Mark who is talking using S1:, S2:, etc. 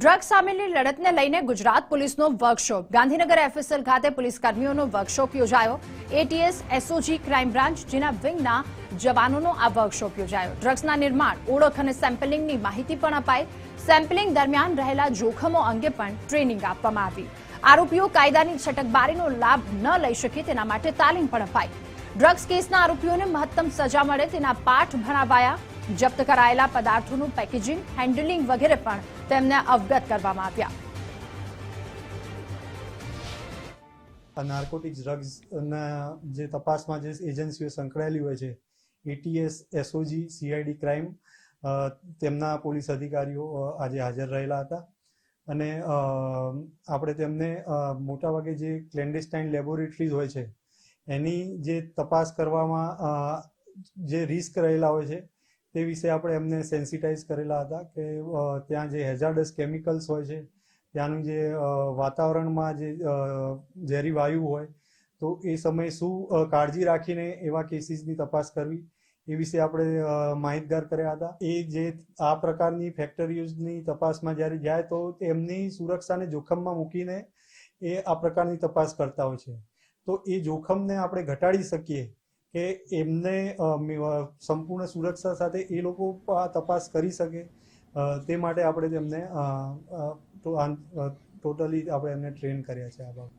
S1: Drugs સામેની લડતને લઈને ગુજરાત પોલીસનો વર્કશોપ. ગાંધીનગર એફએસએલ ખાતે પોલીસ કર્મીઓનો વર્કશોપ યોજાયો. એટીએસ એસઓજી ક્રાઇમ બ્રાન્ચ જેના વિંગના જવાનોનો આ વર્કશોપ યોજાયો. ડ્રગ્સના નિર્માણ, ઓળખ અને સેમ્પલિંગની માહિતી પણ અપાઈ. સેમ્પલિંગ દરમિયાન રહેલા જોખમો અંગે પણ ટ્રેનિંગ આપવામાં આવી. આરોપીઓ કાયદાની છટકબારીનો લાભ ન લઈ શકે તેના માટે તાલીમ પણ અપાઈ. ડ્રગ્સ કેસના આરોપીઓને મહત્તમ સજા મળે તેના પાઠ ભણાવાયા. જપ્ત કરાયેલા પદાર્થોનું પેકેજિંગ, હેન્ડલિંગ વગેરે પણ તેમને અવગત કરવામાં આવ્યા.
S2: નાર્કોટિક્સ ડ્રગ્સના જે તપાસમાં જે એજન્સીઓ સંકળાયેલી હોય છે એટીએસ એસઓજી સીઆઈડી ક્રાઇમ તેમના પોલીસ અધિકારીઓ આજે હાજર રહેલા હતા. અને આપણે તેમને મોટાભાગે જે ક્લેન્ડેસ્ટાઇન લેબોરેટરીઝ હોય છે, એની જે તપાસ કરવામાં જે રિસ્ક રહેલા હોય છે તે વિશે આપણે એમને સેન્સિટાઇઝ કરેલા હતા કે ત્યાં જે હેઝાર્ડસ કેમિકલ્સ હોય છે, ત્યાંનું જે વાતાવરણમાં જે ઝેરી વાયુ હોય, તો એ સમયે શું કાળજી રાખીને એવા કેસીસની તપાસ કરવી, એ વિશે આપણે માહિતગાર કર્યા હતા. એ જે આ પ્રકારની ફેક્ટરીઓની તપાસમાં જ્યારે જાય તો એમની સુરક્ષાને જોખમમાં મૂકીને એ આ પ્રકારની તપાસ કરતા હોય છે. તો એ જોખમને આપણે ઘટાડી શકીએ કે એમને સંપૂર્ણ સુરક્ષા સાથે એ લોકો આ તપાસ કરી શકે. તે માટે આપણે તેમને ટોટલી આપણે એમને ટ્રેન કર્યા છે આ બાબતે.